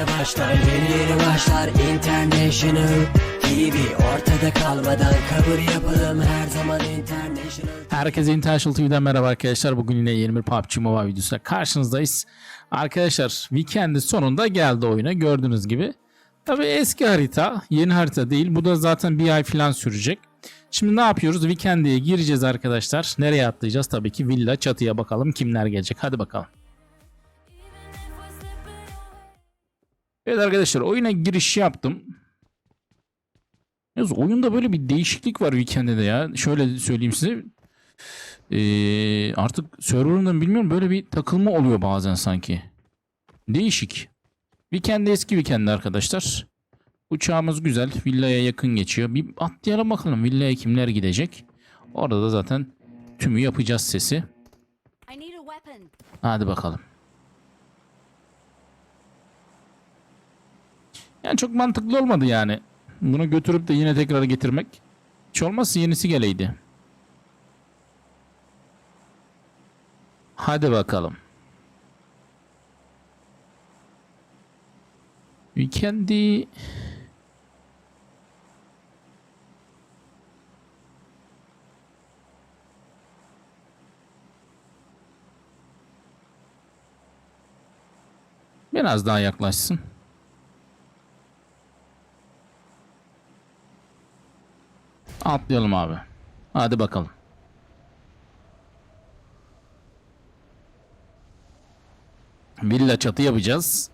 yeni başlar Yeni yeni başlar International TV Ortada kalmadan kabul yapalım her zaman International Herkese International TV'den merhaba arkadaşlar. Bugün yine yeni bir PUBG Mobile videosuyla karşınızdayız. Arkadaşlar Weekend'in sonunda geldi oyuna gördüğünüz gibi. Tabi eski harita, yeni harita değil. Bu da zaten bir ay falan sürecek. Şimdi ne yapıyoruz? Weekend'e gireceğiz arkadaşlar. Nereye atlayacağız? Tabii ki villa çatıya bakalım kimler gelecek. Hadi bakalım. Evet arkadaşlar oyuna giriş yaptım. Yalnız oyunda böyle bir değişiklik var Weekend'de de ya. Şöyle söyleyeyim size. Ee, artık server'ından bilmiyorum böyle bir takılma oluyor bazen sanki. Değişik. Weekend eski weekend arkadaşlar. Uçağımız güzel. Villaya yakın geçiyor. Bir atlayalım bakalım villaya kimler gidecek. Orada da zaten tümü yapacağız sesi. Hadi bakalım. Yani çok mantıklı olmadı yani. Bunu götürüp de yine tekrar getirmek. Hiç olmazsa yenisi geleydi. Hadi bakalım. Weekend'i biraz daha yaklaşsın. Atlayalım abi. Hadi bakalım. Villa çatı yapacağız.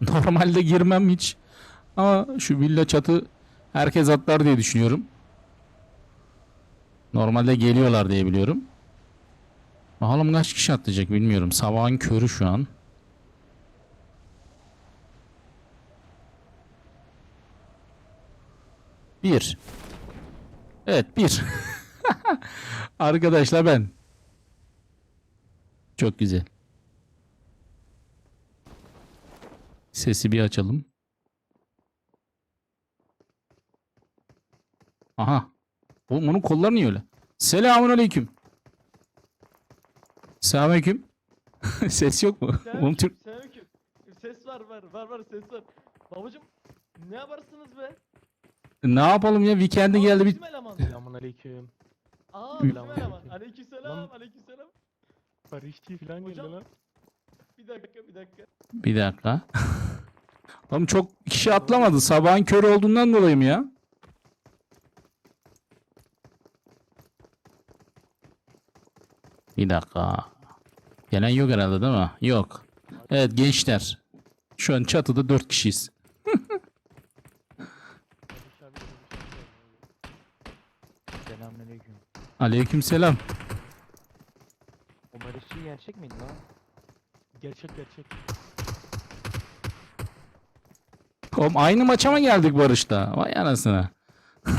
Normalde girmem hiç. Ama şu villa çatı herkes atlar diye düşünüyorum. Normalde geliyorlar diye biliyorum. Bakalım kaç kişi atlayacak bilmiyorum. Sabahın körü şu an. Bir. Evet bir. Arkadaşlar ben. Çok güzel. Sesi bir açalım. Aha. Oğlum onun kolları niye öyle? Selamun aleyküm. Selamünaleyküm. Ses yok mu? Oğlum Türk... Selamünaleyküm. Ses var var var var ses var. Babacım ne yaparsınız be? Ne yapalım ya? Weekend'e geldi bir... Selamun aleyküm. Aa bizim eleman. Aleykümselam Lan- aleykümselam. Barışçı falan geldi Hocam. lan. Bir dakika bir dakika. Bir dakika. Oğlum çok kişi atlamadı. Sabahın körü olduğundan dolayı mı ya? Bir dakika. Gelen yok herhalde değil mi? Yok. Evet gençler. Şu an çatıda 4 kişiyiz. Barış abi de Selamun aleyküm. Aleykümselam. O barışçı gerçek miydi lan? Gerçek gerçek. Oğlum aynı maça mı geldik Barış'ta? Vay anasına.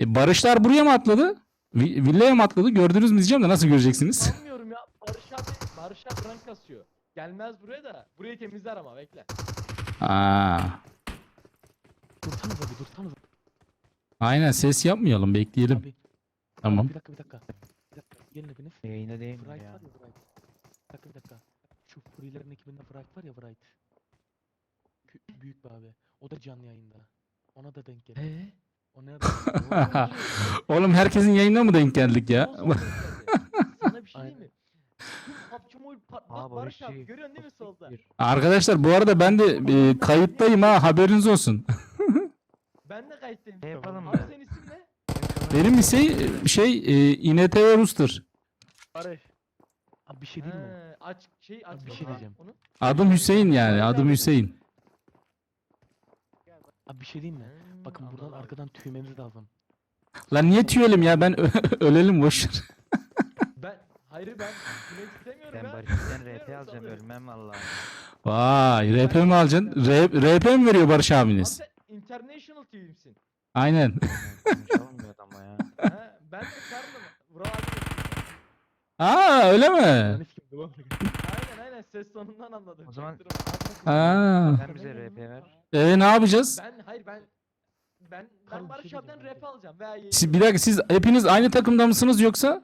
e Barışlar buraya mı atladı? Vi- Villaya mı atladı? Gördünüz mü diyeceğim de nasıl göreceksiniz? Sanmıyorum ya. Barış abi Barış abi rank kasıyor. Gelmez buraya da. Burayı temizler ama bekle. Aa, Dursanıza bir dursanıza. aynen ses yapmayalım bekleyelim. Abi, Tamam. Bir dakika bir dakika. Bir dakika. Gelin hepiniz. Yayında değil mi ya? var ya. Bir dakika bir dakika. Şu Furilerin ekibinde Bright var ya Bright. Kü- Büyük bir abi. O da canlı yayında. Ona da denk gel. Eee? O nerede? O- Oğlum herkesin yayına mı denk geldik ya? Sana bir şey diyeyim mi? PUBG Mobile Aa, Barış abi görüyorsun değil mi solda? Arkadaşlar bu arada ben de e, kayıttayım ha haberiniz olsun. Ben de kayıttayım. Ne yapalım Abi mı? senin isim ne? Benim şey şey e, İNTV Rus'tur. Barış. Abi bir şey değil mi? He, aç şey aç. bir şey diyeceğim. Onu. Adım Hüseyin yani adım Hüseyin. Abi bir şey diyeyim mi? Hmm, Bakın buradan anladım. arkadan tüymemiz lazım. Lan niye tüyelim ya ben ö- ölelim boşver. Ben hayır ben gitmek istemiyorum Ben ya. Barış'tan RP alacağım ölmem valla. Vay RP mi alacaksın? R- RP mi veriyor Barış Abi abiniz? sen. Aynen. Ya. Ben de. Vural abi. Aa öyle mi? Aynen aynen ses tonundan anladım. O zaman-. Aa. Sen bize RP ver. E ne yapacağız? Ben hayır ben ben ben Barış şey abiden rap alacağım veya yayın. Siz, bir dakika siz hepiniz aynı takımda mısınız yoksa?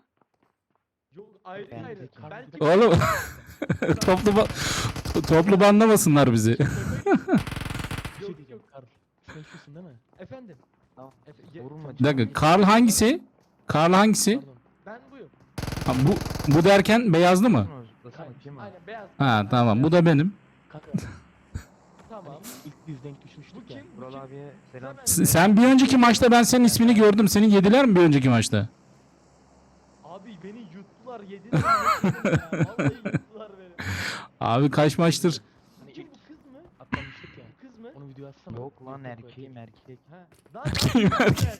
Yok ayrı Ben ayrı. Ben Oğlum toplu ba- toplu banlamasınlar bizi. Şey Yok, yok. Karl. Sen şusun değil mi? Efendim. Tamam. Efe, ye- Vurma. Bir dakika Karl hangisi? Karl hangisi? Pardon. Ben buyum. Ha, bu bu derken beyazlı mı? Zıplasana kim var? Aynen beyaz. Ha tamam bu da benim. Kanka Tamam. ilk biz denk düşmüştük ya. kim? Bu Vural kim? abiye selam. Hemen- S- Sen bir önceki maçta ben senin ismini gördüm. Seni yediler mi bir önceki maçta? Abi beni yuttular yediler. ya. Vallahi yuttular beni. Abi kaç maçtır? Hani Kim ilk bu kız mı? atlamıştık ya. Kız mı? Onu video atsana. Yok lan erkeğim erkek. Ha.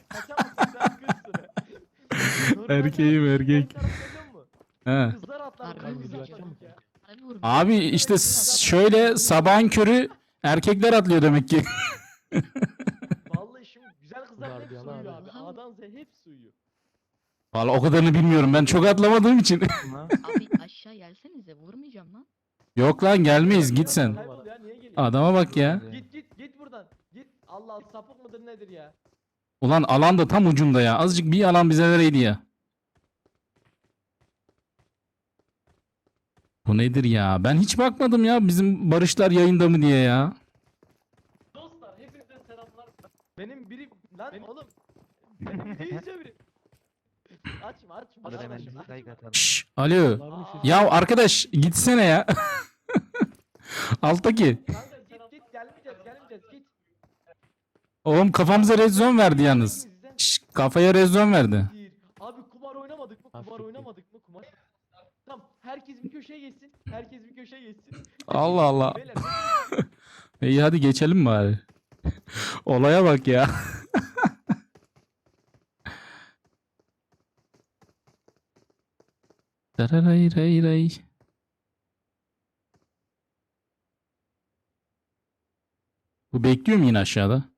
Kaçamazsın sen kızsın. Normalde Erkeğim, erkek. He. Kızlar atlar. Abi, işte şöyle sabahın körü erkekler atlıyor demek ki. Vallahi şimdi güzel kızlar hep uyuyor abi. A'dan Z'ye hepsi uyuyor. Valla o kadarını bilmiyorum. Ben çok atlamadığım için. Lan? Abi aşağı gelsenize vurmayacağım lan. Yok lan gelmeyiz git sen. Adama bak ya. Git git. Allah sapık mıdır nedir ya? Ulan alan da tam ucunda ya. Azıcık bir alan bize vereydi ya. Bu nedir ya? Ben hiç bakmadım ya bizim Barışlar yayında mı diye ya. Dostlar hepinize selamlar. Benim biri lan oğlum. Benim biri. Açma açma. Dur hemen açma. dislike atalım. Şşş, alo. Sesi- Ya arkadaş gitsene ya. Alttaki. Kanka git git gelmeyeceğiz gelmeyeceğiz git. Oğlum kafamıza red zone verdi yalnız. Şşş, kafaya red zone verdi. Abi kumar oynamadık mı? Kumar oynamadık mı? Kumar. Tamam herkes bir köşeye geçsin. Herkes bir köşeye geçsin. Allah Allah. Beyler İyi hadi geçelim bari. Olaya bak ya. Dararay ray ray. Bu bekliyor mu yine aşağıda?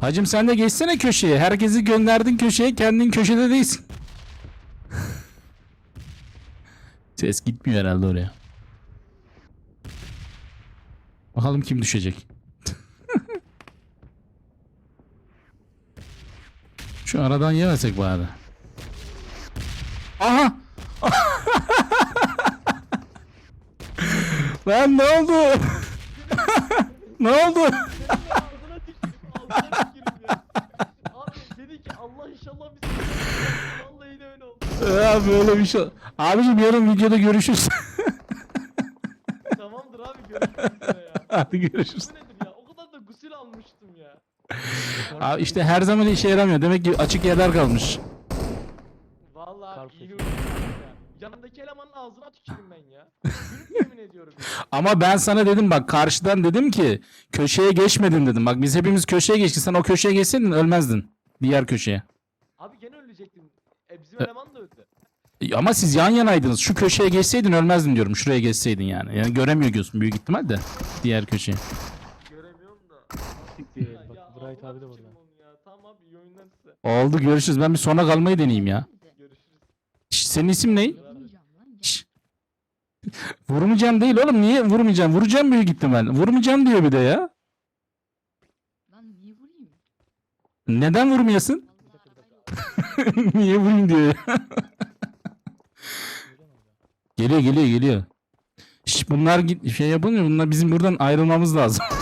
Hacım sen de geçsene köşeye. Herkesi gönderdin köşeye. Kendin köşede değilsin. Ses gitmiyor herhalde oraya. Bakalım kim düşecek. Şu aradan yemesek bari. Aha! Lan ne oldu? ne oldu? ağzına tükürüm ağzına tükürüm ya. Abi dedi ki Allah inşallah bizi Vallahi de öyle oldu. Ya böyle bir şey. Abicim yarın videoda görüşürüz. Tamamdır abi ya. Hadi görüşürüz. Bu nedir ya? O kadar da gusül almıştım ya. Abi işte her zaman işe yaramıyor. Demek ki açık yerler kalmış. Vallahi Karpuz. iyi huylu ya. Yanındaki elemanın ağzına tükürüm ben ya. Gülüp yemin ediyorum. ya. Ama ben sana dedim bak karşıdan dedim ki köşeye geçmedin dedim. Bak biz hepimiz köşeye geçtik. Sen o köşeye geçseydin ölmezdin. Diğer köşeye. Abi gene E eleman da öldü. E, Ama siz yan yanaydınız. Şu köşeye geçseydin ölmezdin diyorum. Şuraya geçseydin yani. Yani göremiyor gözüm büyük ihtimal de. Diğer köşeye. Göremiyorum da. Siktir, bak Bright abi de burada. onu ya. Tamam abi iyi oyunlar size. Oldu görüşürüz. Ben bir sona kalmayı deneyeyim ya. Görüşürüz. Şş, senin isim ne? Vurmayacağım. Şş. Değil oğlum. Niye vurmayacağım? Vuracağım büyük ihtimal. Vurmayacağım diyor bir de ya. Lan niye vurayım? Neden vurmayasın? Niye vurayım diyor ya. Geliyor geliyor geliyor. Şş, bunlar git şey yapınca bunlar bizim buradan ayrılmamız lazım.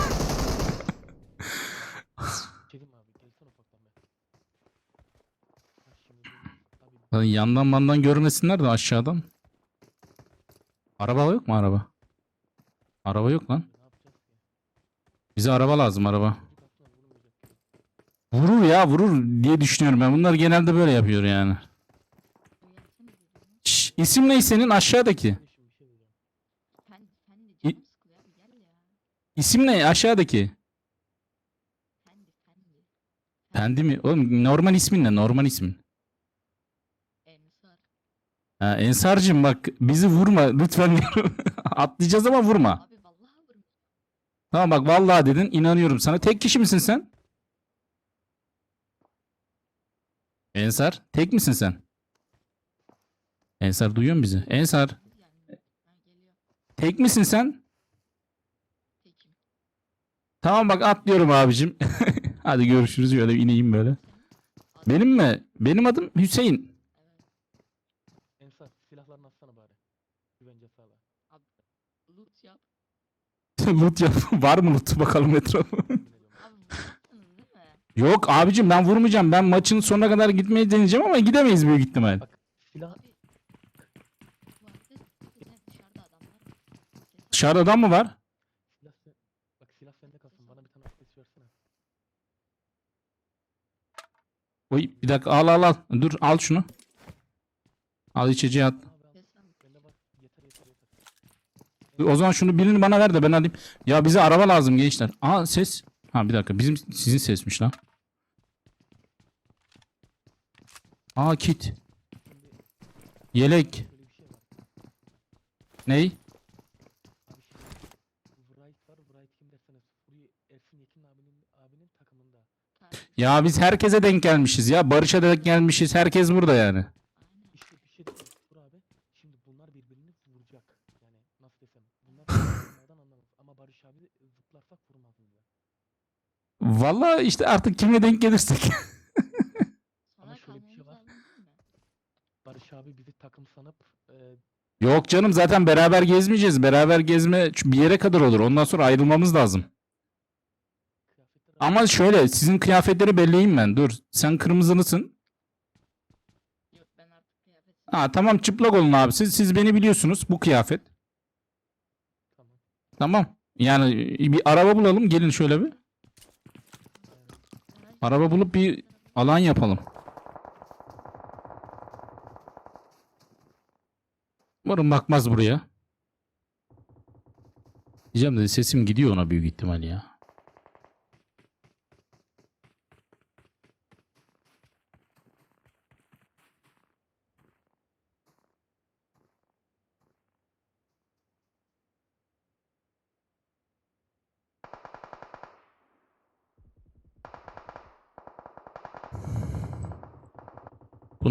Lan yandan mandan görmesinler de aşağıdan. Araba yok mu araba? Araba yok lan. Bize araba lazım araba. Vurur ya vurur diye düşünüyorum ben. Bunlar genelde böyle yapıyor yani. Şş, isim ne senin aşağıdaki? Ya. İsim ne aşağıdaki? Pendi mi? Oğlum normal ismin ne? Normal ismin. Ha, Ensar'cığım bak bizi vurma lütfen. Atlayacağız ama vurma. Abi vurmuş. Tamam bak vallahi dedin inanıyorum sana. Tek kişi misin sen? Ensar tek misin sen? Ensar duyuyor musun bizi? Ensar tek misin sen? Tekim. Tamam bak atlıyorum abicim. Hadi görüşürüz şöyle ineyim böyle. Benim mi? Benim adım Hüseyin. Ensar silahlarını atsana bari. Güvence sağla. Loot yap. loot yap. Var mı loot bakalım etrafı. Yemin ediyorum. Abi vuracaksınız değil mi? Yok abicim ben vurmayacağım. Ben maçın sonuna kadar gitmeyi deneyeceğim ama gidemeyiz büyük ihtimal. Bak silah dışarıda adam var. Ses Dışarıda adam mı var? silah sen, bak silah sende kalsın. Bana bir tane abdest versene. Oy bir dakika al al al. Dur al şunu. Al içeceği at. Abi al. ses var. Bende var. Yeter yeter yeter. O zaman şunu birini bana ver de ben alayım. Ya bize araba lazım gençler. Aa ses. Ha bir dakika bizim sizin sesmiş lan. Aa kit. Yelek. Ney? Ya biz herkese denk gelmişiz ya. Barış'a denk gelmişiz. Herkes burada yani. Aynen. İşte bir şey diyeceğim. Dur abi. Şimdi bunlar birbirini vuracak. Yani nasıl desem. Bunlar bunlardan anlamaz. Ama Barış abi zıplarsak vurmaz bize. Valla işte artık kime denk gelirsek. Sonra şöyle bir şey var. Barış abi bizi takım sanıp e, Yok canım zaten beraber gezmeyeceğiz. Beraber gezme bir yere kadar olur. Ondan sonra ayrılmamız lazım. kıyafetler Ama şöyle sizin kıyafetleri belleyeyim ben. Dur sen kırmızılısın. Yok ben artık kıyafet Ha tamam çıplak olun abi. Siz, siz beni biliyorsunuz bu kıyafet. tamam. Tamam. Yani bir araba bulalım. Gelin şöyle bir. Araba bulup bir alan yapalım. Umarım bakmaz buraya. Diyeceğim de sesim gidiyor ona büyük ihtimal ya.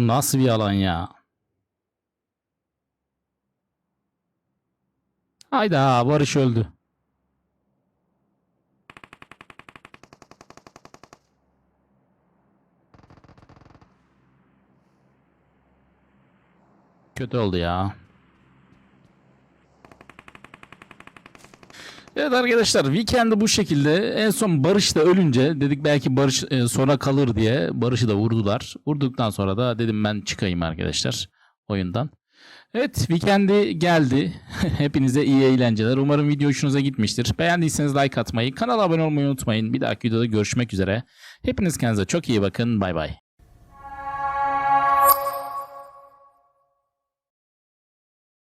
Nasıl bir alan ya? Hayda Barış öldü. Kötü oldu ya. Evet arkadaşlar weekend'i bu şekilde en son Barış da ölünce dedik belki Barış e, sona kalır diye Barış'ı da vurdular. Vurduktan sonra da dedim ben çıkayım arkadaşlar oyundan. Evet weekend'i geldi. Hepinize iyi eğlenceler. Umarım video hoşunuza gitmiştir. Beğendiyseniz like atmayı, kanala abone olmayı unutmayın. Bir dahaki videoda görüşmek üzere. Hepiniz kendinize çok iyi bakın. Bay bay.